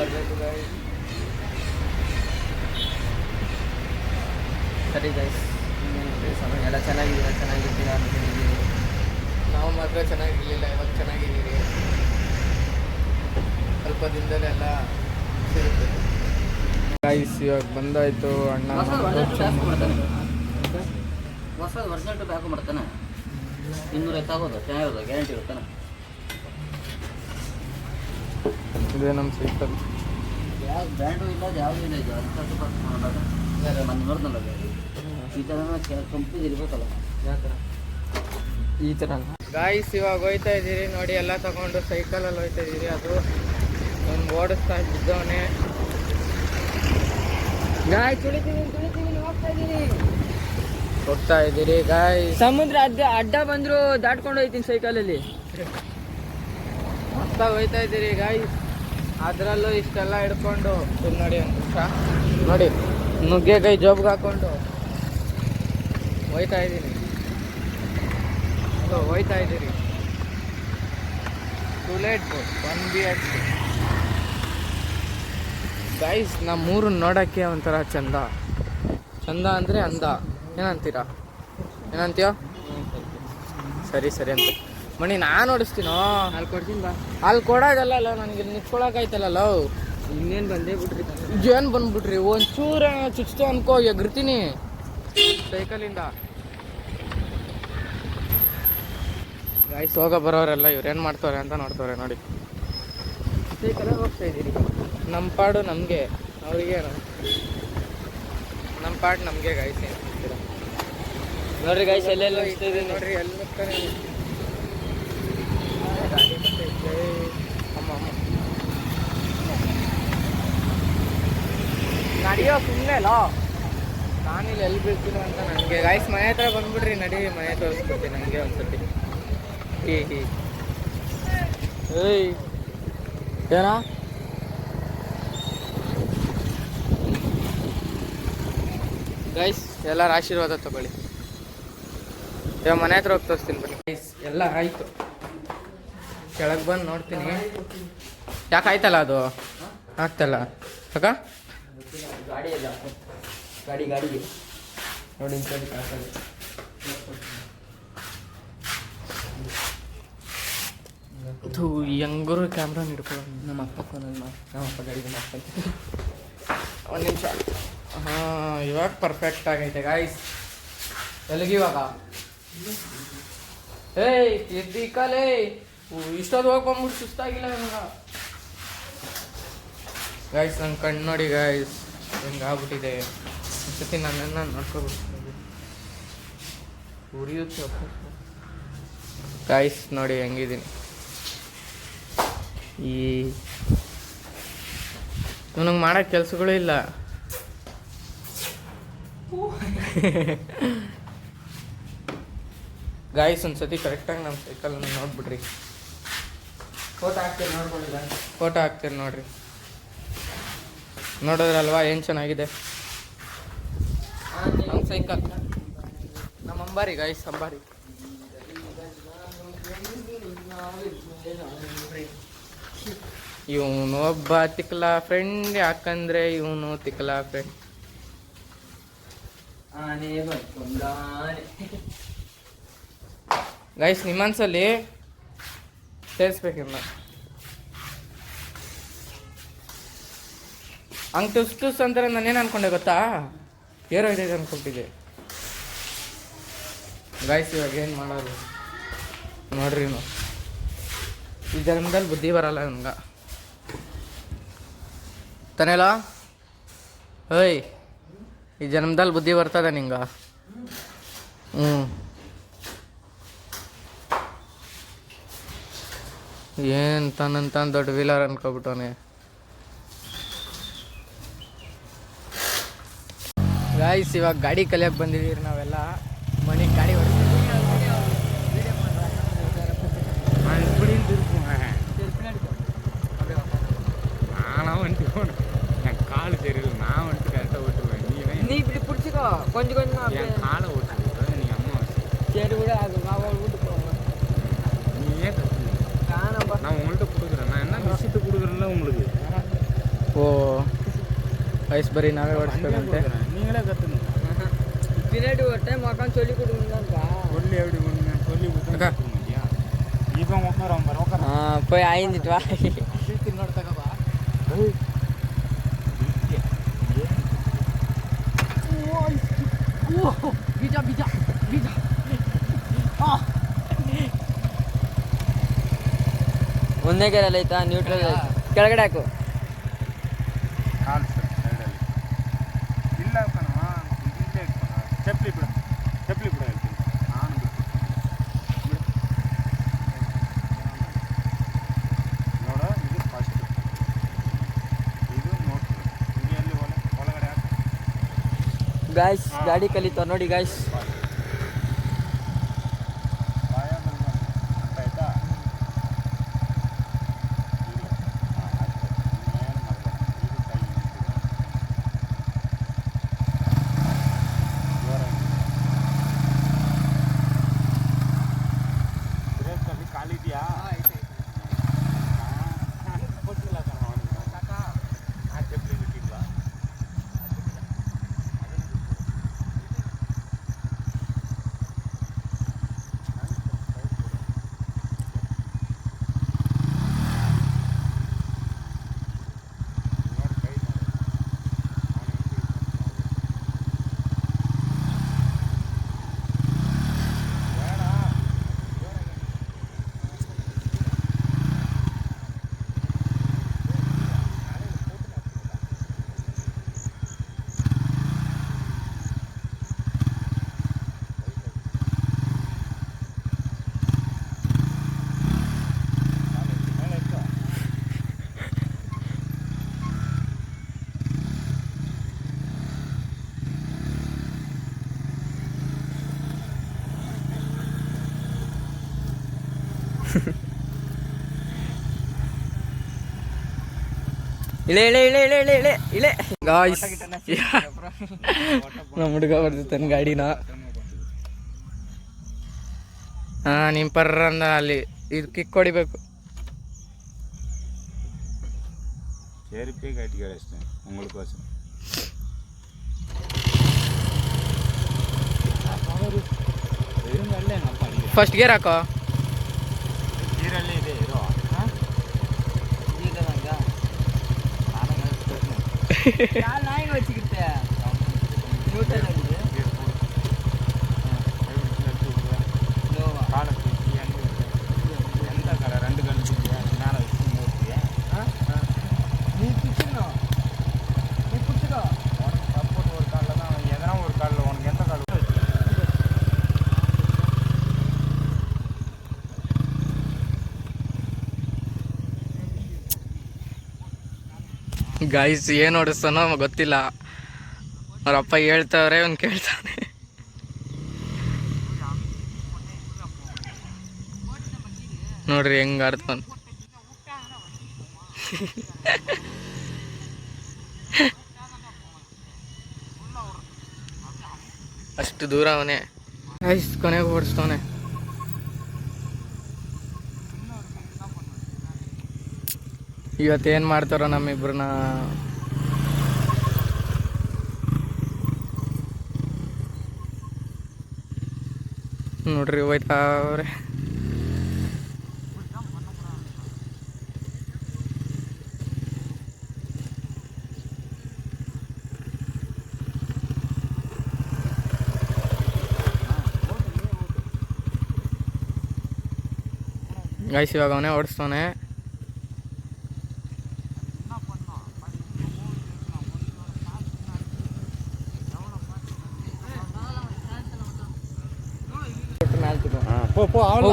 ಬರಬೇಕು ಗಾಡಿ ಸರಿ ಗೈಸ್ ಎಲ್ಲ ಚೆನ್ನಾಗಿದ್ದೀರಾ ಚೆನ್ನಾಗಿರ್ತೀರಾ ಅನ್ಕೊಂಡಿದ್ದೀನಿ ನಾವು ಮಾತ್ರ ಚೆನ್ನಾಗಿರಲಿಲ್ಲ ಇವಾಗ ಚೆನ್ನಾಗಿದ್ದೀರಿ ಸ್ವಲ್ಪ ದಿನದಲ್ಲೆಲ್ಲ ಸಿಗುತ್ತೆ ಗಾಯ್ಸ್ ಇವಾಗ ಬಂದಾಯ್ತು ಅಣ್ಣ ಹೊಸ ಟು ಹಾಕೋ ಮಾಡ್ತಾನೆ ಇನ್ನೂರೈವತ್ತು ಆಗೋದು ಚೆನ್ನಾಗಿರೋದು ಗ್ಯಾರಂಟಿ ಇರುತ್ತಾನೆ ಇದೇ ನಮ್ಮ ಸೈಕಲ್ ಯಾವ ಬ್ರ್ಯಾಂಡು ಇಲ್ಲ ಯಾವುದೂ ಇಲ್ಲ ಇದು. ಅಂತ ನಾನು ನೋಡ್ದಲ್ಲ ಈ ಥರ ಕಂಪ್ನಿ ಇರ್ಬೇಕಲ್ಲ. ಯಾವ ಥರ ಈ ಥರ ಗಾಯ್ಸ್ ಇವಾಗ ಹೋಯ್ತಾ ಇದ್ದೀರಿ. ನೋಡಿ ಎಲ್ಲ ತಗೊಂಡು ಸೈಕಲಲ್ಲಿ ಹೋಯ್ತಾ ಇದ್ದೀರಿ. ಅದು ಒಂದು ಓಡಿಸ್ತಾ ಇದ್ದವನೇ ಗಾಯ್ ತುಳಿತೀನಿ ತುಳಿತೀನಿ ಹೋಗ್ತಾ ಇದ್ದೀನಿ ಹೋಗ್ತಾ ಇದ್ದೀರಿ ಗಾಯ್ಸ್ ಸಮುದ್ರ ಅಡ್ಡ ಅಡ್ಡ ಬಂದ್ರು ದಾಟ್ಕೊಂಡು ಹೋಯ್ತೀನಿ ಸೈಕಲಲ್ಲಿ ಹೋಗ್ತಾ ಹೋಯ್ತಾ ಇದ್ದೀರಿ ಗಾಯ್ಸ್ ಅದರಲ್ಲೂ ಇಷ್ಟೆಲ್ಲ ಹಿಡ್ಕೊಂಡು ನೋಡಿ ನೋಡಿ ನುಗ್ಗೆಕಾಯಿ ಜೋಬ್ಗೆ ಹಾಕೊಂಡು. ಹೋಯ್ತಾ ಇದ್ದೀನಿ. ಹೋಯ್ತಾ ಇದ್ದೀರಿ. Too late one B H guys ನಮ್ಮ ಮೂರು ನೋಡೋಕ್ಕೆ ಒಂಥರ ಚಂದ. ಚಂದ ಅಂದರೆ ಅಂದ. ಏನಂತೀರಾ? ಏನಂತೀಯ? ಸರಿ ಸರಿ ಅಂತ. ಮಣಿ ನಾನು ಓಡಿಸ್ತೀನೋ? ಅಲ್ಲಿ ಕೊಡ್ತೀನಿ ಬಾ. ಅಲ್ಲಿ ಅಲ್ಲ ನನಗೆ ನಿಂತ್ಕೊಳಕಾಯ್ತಲ್ಲ ಇನ್ನೇನು ಬಂದೇ ಬಿಟ್ರಿ ಏನ್ ಬಂದ್ಬಿಟ್ರಿ? ಒಂಚೂರ ಚುಚ್ಚು ಅನ್ಕೋ ಎಗ್ರಿತೀನಿ. ಸೈಕಲಿಂದ. ಗಾಯ್ಸ್ ಹೋಗ ಬರೋರೆಲ್ಲ ಇವ್ರೇನು ಮಾಡ್ತವ್ರೆ ಅಂತ ನೋಡ್ತವ್ರೆ ನೋಡಿ. ಸೈಕಲ್ ಹೋಗ್ತಾ ಇದ್ದೀರಿ. ನಮ್ಮ ಪಾಡು ನಮಗೆ ಅವ್ರಿಗೆ ನಮ್ಮ ಪಾಡು ನಮಗೆ ಗಾಯ್ಸ್ ಏನ್ ನೋಡ್ರಿ ಗಾಯ್ಸ್ ಎಲ್ಲೆಲ್ಲ ನೋಡ್ರಿ ಎಲ್ಲಿ ನಡಿಯೋ ಸುಮ್ಮನೆ ಅಲ್ಲ ನಾನಿಲ್ಲಿ ಎಲ್ಲಿ ಬೀಳ್ತೀನೋ ಅಂತ ನನಗೆ. ಗಾಯ್ಸ್ ಮನೆ ಹತ್ರ ಬಂದ್ಬಿಡ್ರಿ, ನಡಿ. ಮನೆ ತೋರಿಸ್ಬಿಡ್ತೀನಿ ನನಗೆ ಒಂದ್ಸತಿ ಹೀ ಹೀ. ಏಯ್, ಏನಾ? ಗೈಸ್ ಎಲ್ಲರ ಆಶೀರ್ವಾದ ತಗೊಳ್ಳಿ. ಇವ ಮನೆ ಹತ್ರ ಹೋಗಿ ತೋರಿಸ್ತೀನಿ ಬನ್ನಿ. ಗೈಸ್ ಎಲ್ಲ ಆಯ್ತು. ಕೆಳಗೆ ಬಂದು ನೋಡ್ತೀನಿ. ಯಾಕೆ ಆಯ್ತಲ್ಲ ಅದು? ಆಗ್ತಲ್ಲ. ಅಕ್ಕ? ಗಾಡಿ ಇಲ್ಲ ಗಾಡಿ ಗಾಡಿಗೆ. ನೋಡಿ ಕಡೆ ಕಾಸಲ್ಲಿ. ಥೂ ಹೆಂಗರು ಕ್ಯಾಮ್ರಾ ಹಿಡ್ಕೊಳ್ಳೋ ನಮ್ಮ ಅಪ್ಪ ಫೋನಲ್ಲಿ ನಮ್ಮ ಅಪ್ಪ ಗಾಡಿಗೆ ಮಾಡ್ಕೊಂತೀನಿ ಒಂದು ನಿಮಿಷ. ಹಾಂ ಇವಾಗ ಪರ್ಫೆಕ್ಟ್ ಆಗೈತೆ ಗಾಯ್ಸ್ ಎಲ್ಲಿಗೆ ಇವಾಗ ಏಯ್ ಎದ್ದಿ ಕಾಲೇ. ಇಷ್ಟೊತ್ತು ಹೋಗಿ ಬಂದ್ಬಿಟ್ಟು ಸುಸ್ತಾಗಿಲ್ಲ ನನಗೆ ಗಾಯ್ಸ್ ನನ್ನ ಕಣ್ಣು ನೋಡಿ ಗಾಯ್ಸ್ ಹೆಂಗಾಗ್ಬಿಟ್ಟಿದೆ ಸತಿ ನನ್ನನ್ನು ನೋಡ್ಕೊಬಿಡ್ತೀನಿ ಉರಿಯುತ್ತೆ ಗಾಯ್ಸ್ ನೋಡಿ ಹೆಂಗಿದ್ದೀನಿ ಈ ನನಗೆ ಮಾಡೋ ಕೆಲಸಗಳೂ ಇಲ್ಲ. ಗಾಯ್ಸ್ ಒಂದ್ಸತಿ ಕರೆಕ್ಟಾಗಿ ನಮ್ಮ ಸೈಕಲ್ ನೋಡ್ಬಿಡ್ರಿ. ಫೋಟೋ ಹಾಕ್ತೀರಿ ನೋಡ್ಕೊಳ್ಳಿ ಫೋಟೋ ಹಾಕ್ತೀರಿ ನೋಡ್ರಿ. ನೋಡಿದ್ರಲ್ವಾ ಏನು ಚೆನ್ನಾಗಿದೆ? ನಮ್ಮ ಸೈಕಲ್. ನಮ್ಮ ಅಂಬಾರಿ ಗೈಸ್ ಅಂಬಾರಿ. ಇವನು ಒಬ್ಬ ತಿಕ್ಲ ಫ್ರೆಂಡ್ ಯಾಕಂದ್ರೆ ಇವನು ತಿಕ್ಲ ಫ್ರೆಂಡ್ ಗೈಸ್ ನಿಮ್ಮನ್ಸಲ್ಲಿ ಸೇರಿಸ್ಬೇಕಿಲ್ಲ ಹಂಗೆ ಟುಸ್ ಟುಸ್ ಅಂತಾರೆ ನಾನೇನು ಅನ್ಕೊಂಡೆ ಗೊತ್ತಾ? ಏರೋ ಇದೆ ಅಂದ್ಕೊಟ್ಟಿದ್ದೆ ಗಾಯ್ಸ್ ಇವಾಗ ಏನು ಮಾಡೋದು? ನೋಡ್ರಿ ನೀವು ಈ ಜನ್ಮದಲ್ಲಿ ಬುದ್ಧಿ ಬರಲ್ಲ ನಮ್ಗೆ ತಾನೇಲ? ಓಯ್, ಈ ಜನ್ಮದಲ್ಲಿ ಬುದ್ಧಿ ಬರ್ತದ ನಿಂಗ? ಹ್ಞೂ ಏನ್ ತನ್ನಂತ ದೊಡ್ಡ ವೀಲರ್ ಅನ್ಕೊಬಿಟ್ಟವನೆ. ಗಾಯ್ಸ್ ಇವಾಗ ಗಾಡಿ ಕಲಿಯಕ್ ಬಂದಿದ್ದೀರಿ ನಾವೆಲ್ಲ ಮನೆಗೆ ಗಾಡಿ நானா வந்துட்டு போனேன் என் கால் தெரியல நான் வந்துட்டு கரெக்டாக ஓட்டுவேன் நீ நீ இப்படி பிடிச்சி ஆக்கோ கொஞ்சம் கொஞ்சமா அப்படியே என் காலை ஓட்டு நீ அம்மா வச்சு சரி விட அது மாமா வீட்டு போவாங்க நீ ஏன் கத்துன? காணப்பா நான் உங்கள்கிட்ட கொடுக்குறேன் நான் என்ன விஷயத்தை கொடுக்குறேன்ல உங்களுக்கு ಓ ಐಸ್ ಬರೀ ನಾವೇ ಓಡಿಸ್ಬೇಕಂತೆ கொடுக்குறேன். நீங்களே கற்றுங்க பின்னாடி ஒரு டைம் உக்காந்து சொல்லி கொடுக்கணும்ப்பா சொல்லி எப்படி கொடுங்க சொல்லி கொடுத்தா இப்போ உட்காரம் பாரு உட்காரம் போய் அழிஞ்சிட்டு வா சீக்கிரம் நோட்டக்கா பீஜா பீஜா பீஜா ಒಂದೇ ಕೆರಲ್ಲ ಆಯ್ತಾ ನ್ಯೂಟ್ರಲ್ ಕೆಳಗಡೆ ಹಾಕು ಚಪ್ಪಲಿ ಬಿಡ. ಚಪ್ಪಲಿ ಬಿಡ ಹೇಳ್ತೀನಿ. ನಾನು ಬಿಟ್ಟು ಬಿಡು. ನೋಡ ಇದು ಫಸ್ಟ್ ಇದು ಹಿಂಗೆ ಒಳಗಡೆ ಗಾಯ್ಸ್ ಗಾಡಿ ಕಲಿತಾವ ನೋಡಿ ಗಾಯ್ಸ್ ಭಯ ಬಂದ ಅರ್ಥ ಆಯ್ತಾ ಇಲ್ಲ ಹಾಂ ಅಷ್ಟೇ ಇನ್ನೇನು ಮಾಡಬೇಡ ಇದು ಕೈ ನಿಂತಿದೆ ಜೋರಾಗಿ ಬ್ರೇಕಲ್ಲಿ ಕಾಲಿದೆಯಾ ಗೊತ್ತಿಲ್ಲ ಕಣ ಅವನಿಗೆ ಆ ಚಪ್ಪಲಿ ಬಿಟ್ಟಿಲ್ವಾ ನೋಡಿ ಕೈ ನೋಡಿ ಅವನು ಬೇಡ ಮೇಲೆ ಇಟ್ಟು ಇಲ್ಲ ಇಲ್ಲ ಇಲ್ಲ ಇಲ್ಲ ಇಲ್ಲ ಇಲ್ಲ ಇಲ್ಲ ಗಾಯ್ಸ್ ನಮ್ಮ ಹುಡುಗ ಬರ್ತಿರ್ತಾನೆ ಗಾಡಿನ. ಹಾಂ ನಿಮ್ಮ ಪರ್ರಂದ ಅಲ್ಲಿ. ಇದು ಕಿಕ್ ಹೊಡಿಬೇಕು. ಫಸ್ಟ್ ಗೇರ್ ಹಾಕೋ? நாயங்க வச்சுக்கிட்ட? ಗಾಯ್ಸ್ ಏನು ಓಡಿಸ್ತಾನೋ ಗೊತ್ತಿಲ್ಲ. ಅಪ್ಪ ಹೇಳ್ತಾವ್ರೆ ಅವ್ನು ಕೇಳ್ತಾನೆ. ನೋಡ್ರಿ, ಹೆಂಗ್ ಆಡ್ತಾನ. ಅಷ್ಟು ದೂರ ಅವನೇ. ಗಾಯಸ್ ಕೊನೆಗೆ ಓಡಿಸ್ತಾನೆ ಇವತ್ತೇನು ಮಾಡ್ತಾರೋ ನಮ್ಮಿಬ್ರನ್ನ. ನೋಡ್ರಿ ಹೋಯ್ತಾವ್ರೆ ಗಾಯ್ಸ್ ಇವಾಗ ಅವನೇ ಓಡಿಸ್ತಾನೆ. போ போ அவ்வளோ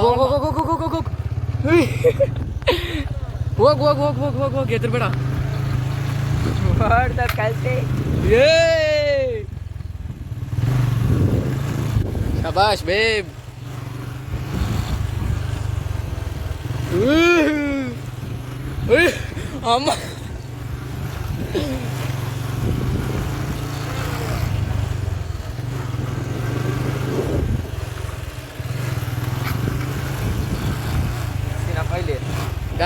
ಹೋಗ್ ಹೋಗ್ ಹೋಗ್ ಹೋಗ್ ಹೋಗ್ ಹೋಗ್ ಎದ್ರ ಬೇಡ ಮಾಡ್ದ ಕಲ್ತೆ ಏ ಶಬಾಷ್ ಬೇಬ್ ಅಮ್ಮ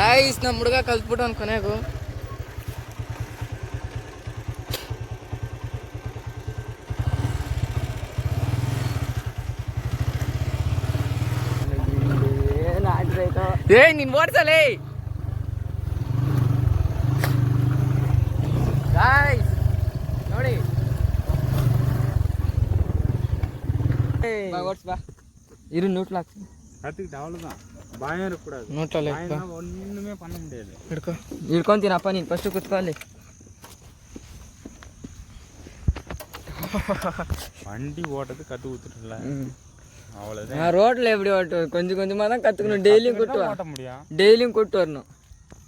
ಗಾಯ್ಸ್ ನಮ್ಮ ಹುಡುಗ ಕಲ್ತ್ಬಿಟ್ಟು ಅವ್ನು ಕೊನೆಗೂ. ಏ ನಿನ್ ಓಡ್ಸಲೇ ಗಾಯ್ಸ್ ನೋಡಿ. ಬಾ ಓಡ್ಸ್ ಬಾ. ಇರು ಹಾಕ್ತೀನಿ கற்றுக்கிட்டு அவ்வளோதான் பயம் இருக்கக்கூடாது ನೋಟಲ್ಲ பயம் ஒன்றுமே பண்ண முடியாது ಹಿಡ್ಕೊ ಇಳ್ಕೊಂತೀನಪ್ಪ ನೀನು ಫಸ್ಟ್ ಕುತ್ಕೊ ಅಲ್ಲಿ வண்டி ஓட்டது கற்று கொடுத்துட்டுல அவ்வளோதான் நான் ரோட்டில் எப்படி ஓட்டுவேன் கொஞ்சம் கொஞ்சமாக தான் கற்றுக்கணும் டெய்லியும் கூட்டு வா ஓட்ட முடியும் டெய்லியும் கூட்டு வரணும்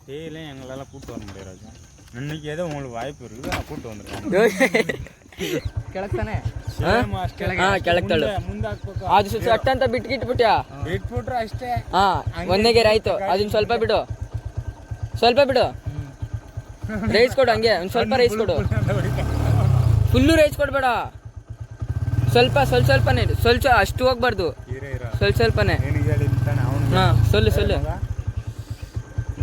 டெய்லியும் எங்களால் கூப்பிட்டு வர முடியாது ராஜா இன்னைக்கு ஏதோ உங்களுக்கு வாய்ப்பு இருக்குது நான் கூப்பிட்டு வந்துருக்கேன் ಕೆಳಗ್. ತಾನೆ ಹಾಂ ಕೆಳಗೆ ತಳ್ಳು ಅದು ಸ್ವಲ್ಪ ಸಟ್ ಅಂತ ಬಿಟ್ಕಿಟ್ಟು ಬಿಟ್ಯಾ ಬಿಟ್ಬಿಟ್ರೆ ಅಷ್ಟೇ. ಹಾಂ ಒಂದೇ ಗೇರ್ ಆಯ್ತು. ಅದನ್ನ ಸ್ವಲ್ಪ ಬಿಡು. ಸ್ವಲ್ಪ ಬಿಡು. ರೈಸ್ ಕೊಡು ಹಂಗೆ. ಒಂದು ಸ್ವಲ್ಪ ರೈಸ್ ಕೊಡು. ಫುಲ್ಲು ರೈಸ್ ಕೊಡ್ಬೇಡ. ಸ್ವಲ್ಪ ಸ್ವಲ್ಪ ಸ್ವಲ್ಪನೇ. ಸ್ವಲ್ಪ ಅಷ್ಟು ಹೋಗ್ಬಾರ್ದು. ಸ್ವಲ್ಪ ಸ್ವಲ್ಪನೇ. ಹಾಂ ಸೊಲ್ಲು ಸೊಲ್ಲು.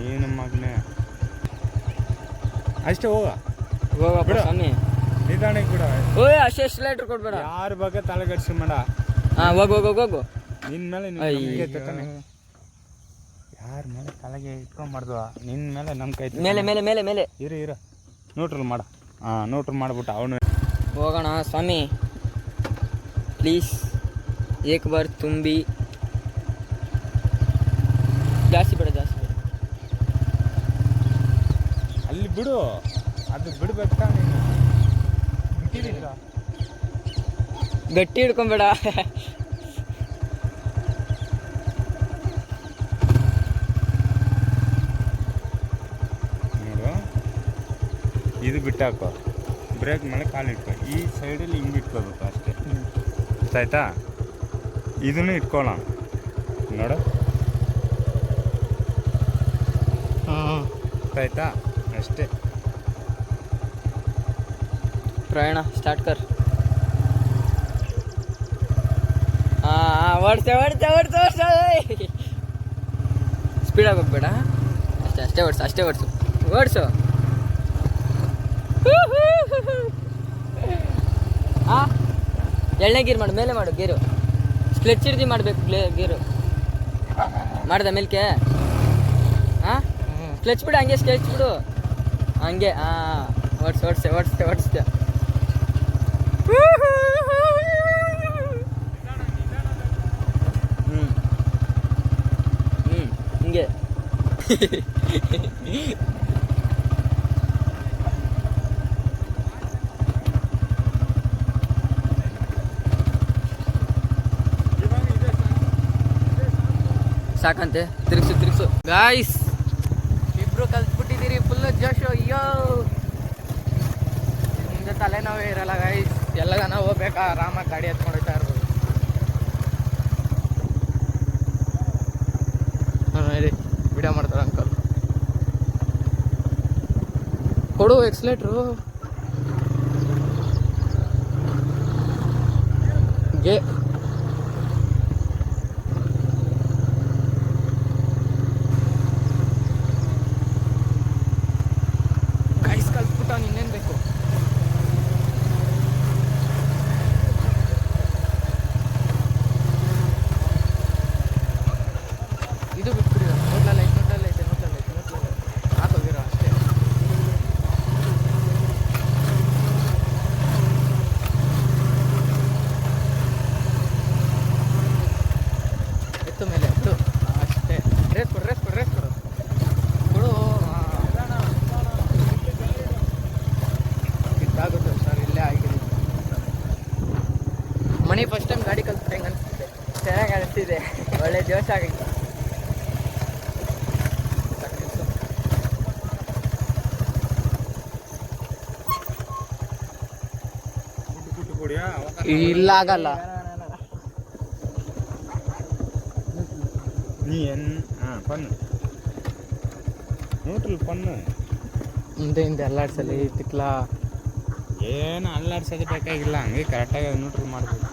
ನೀನು ಮಗನೇ. ಅಷ್ಟೇ ಹೋಗ. ಬಿಡು. ಸ್ವಾಮಿ. ನಿಧಾನಕ್ಕೆ ಬಿಡ. ಓಯ್ ಅಷ್ಟೇ ಎಷ್ಟು ಲೀಟ್ರ್ ಕೊಡ್ಬೇಡ. ಯಾರ ಬಗ್ಗೆ ತಲೆ ಕೆಡ್ಸಿ ಮಾಡ ಹಾಂ ಹೋಗು ಹೋಗು ಹೋಗು ನಿನ್ನ ಮೇಲೆ ಯಾರ ಮೇಲೆ ತಲೆಗೆ ಇಟ್ಕೊಂಬಾರ್ದು ನಿನ್ನ ಮೇಲೆ ನಮ್ಮ ಕೈ ಮೇಲೆ ಮೇಲೆ ಮೇಲೆ ಮೇಲೆ. ಇರು ಇರು. ನೋಟ್ರಲ್ ಮಾಡ. ಹಾಂ ನೋಟ್ರಲ್ ಮಾಡ್ಬಿಟ್ಟು ಅವನು ಹೋಗೋಣ ಸ್ವಾಮಿ. ಪ್ಲೀಸ್ ಏಕ್ ಬಾರ್ ತುಂಬಿ. ಜಾಸ್ತಿ ಬೇಡ ಜಾಸ್ತಿ ಬೇಡ. ಅಲ್ಲಿ ಬಿಡು. ಅದು ಬಿಡ್ಬೇಕಾ ನೀನು? ಗಟ್ಟಿ ಹಿಡ್ಕೊಂಬೇಡ. ನೋಡು ಇದು ಬಿಟ್ಟಾಕೋ. ಬ್ರೇಕ್ ಮೇಲೆ ಕಾಲು ಇಟ್ಕೋ. ಈ ಸೈಡಲ್ಲಿ ಹಿಂಗೆ ಇಟ್ಕೋಬೇಕು ಅಷ್ಟೇ. ಗೊತ್ತಾಯ್ತಾ? ಇದನ್ನು ಇಟ್ಕೊಳ್ಳೋಣ ನೋಡು. ಆಯ್ತಾ ಗೊತ್ತಾಯ್ತಾ? ಅಷ್ಟೇ. ಪ್ರಯಾಣ ಸ್ಟಾರ್ಟ್ ಕರ್. હા ಹೊಡ್ತೆ ಹೊಡ್ತೆ ಸ್ಪೀಡಾಗಿ ಹೋಗ್ಬೇಡ ಅಷ್ಟೇ ಅಷ್ಟೇ ಓಡಿಸು ಅಷ್ಟೇ ಓಡಿಸು. ಓಡಿಸು. ಆ ಎಳ್ಳೆ ಗೀರ್ ಮಾಡು ಮೇಲೆ ಮಾಡು ಗೀರು. ಸ್ಕ್ಲೆಚ್ ಹಿಡ್ದು ಮಾಡಬೇಕು ಗೀರು. ಮಾಡ್ದ ಮೇಲ್ಕೆ. ಹಾಂ ಸ್ಲೆಚ್ ಬಿಡು ಹಂಗೆ ಸ್ಕೆಚ್ ಬಿಡು. ಹಂಗೆ ಹಾಂ ಓಡಿಸ್ ಓಡಿಸೆ ಓಡಿಸ್ತೆ ಓಡಿಸ್ತೆ ಹ್ಞೂ ಹ್ಞೂ ಹಿಂಗೆ ಸಾಕಂತೆ ತಿರುಗಿಸು ತಿರುಗಿಸು. ಗಾಯ್ಸ್ ಇಬ್ರು ಕಲ್ತ್ಬಿಟ್ಟಿದ್ದೀರಿ ಫುಲ್ ಜೋಶ್ ಅಯ್ಯೋ ನಿಮ್ದು ತಲೆನೋವೇ ಇರಲ್ಲ ಗಾಯ್ಸ್ ಎಲ್ಲ ನಾವು ಹೋಗ್ಬೇಕಾ? ಆರಾಮಾಗಿ ಗಾಡಿ ಹತ್ಕೊಂಡು ಹೋಗ್ತಾ ಇರ್ಬೋದು ನೋಡಿ ವಿಡಿಯೋ ಮಾಡ್ತಾರೆ ಅಂಕಲ್ ಕೊಡು ಎಕ್ಸ್ಲೇಟ್ರು. ಗೆ ಗೈಸ್ ಕಲ್ತ್ಬಿಟ್ಟು ಅವ್ನು ಇನ್ನೇನು ಬೇಕು ಇದು ಬಿಟ್ಬಿಡಿ ನೋಡ್ಲಲ್ಲ ಐತೆ ನೋಡ್ಲಲ್ಲ ಐತೆ ನೋಡ್ಲಲ್ಲ ಐತೆ ನೋಡ್ಲಲ್ಲ ಐತೆ ಹಾಕೋಗಿರೋ ಅಷ್ಟೇ ಎತ್ತು ಮೇಲೆ ಎತ್ತು ಅಷ್ಟೇ ರೇಸ್ ಕೊಡು ರೇಸ್ ಕೊಡು ರೇಸ್ ಕೊಡು ಕೊಡು ಇದಾಗುತ್ತೆ ಸರ್ ಇಲ್ಲೇ ಆಗಿದೆ ಮಣಿ ಫಸ್ಟ್ ಟೈಮ್ ಗಾಡಿ ಕಲ್ತ್ಬಿಟ್ಟು ಹೆಂಗೆ ಅನಿಸ್ತಿದೆ ಚೆನ್ನಾಗಿ ಅನಿಸ್ತಿದೆ ಒಳ್ಳೆ ಜೋಶ್ ಆಗೈತೆ கூட்டு கூட்டு போடியா ಇಲ್ಲ ಆಗಲ್ಲ நீ என் ஆ பண்ணு ನ್ಯೂಟ್ರಲ್ ಪಣ್ಣು ಮುಂದೆ ಹಿಂದೆ ಅಲ್ಲಾಡ್ಸಲಿ ತಿಕ್ಲ ಏನು ಅಲ್ಲಾಡ್ಸೋದು ಬೇಕಾಗಿಲ್ಲ ಹಂಗೆ ಕರೆಕ್ಟಾಗಿ ನ್ಯೂಟ್ರಲ್ ಮಾಡ್ಬೇಕು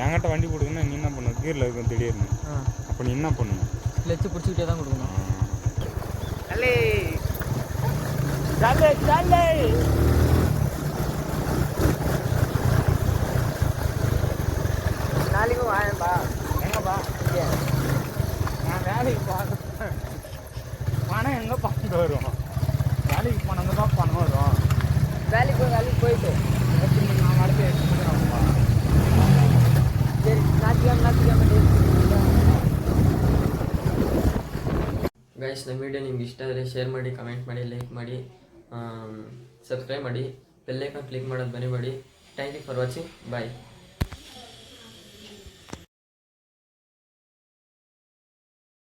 என்கிட்ட வண்டி கொடுக்குன்னா நீ என்ன பண்ணுவ கீரில் இருக்கும் திடீர்னு. அப்போ நீ என்ன பண்ணுவ லெச்சு பிடிச்சிக்கிட்டே தான் கொடுக்கணும். தள்ளி தள்ளி தள்ளி நாளைக்கும் வாயன்பா நான் வேலைக்கு பார்க்க பணம் எங்கே பார்த்து வருவோம். ಗೈಸ್ ನಮ್ಮ ವಿಡಿಯೋ ನಿಮ್ಗೆ ಇಷ್ಟ ಆದರೆ ಶೇರ್ ಮಾಡಿ ಕಮೆಂಟ್ ಮಾಡಿ ಲೈಕ್ ಮಾಡಿ ಸಬ್ಸ್ಕ್ರೈಬ್ ಮಾಡಿ ಬೆಲ್ಲೈಕನ್ ಕ್ಲಿಕ್ ಮಾಡೋದು ಮರಿಬೇಡಿ. Thank you for watching bye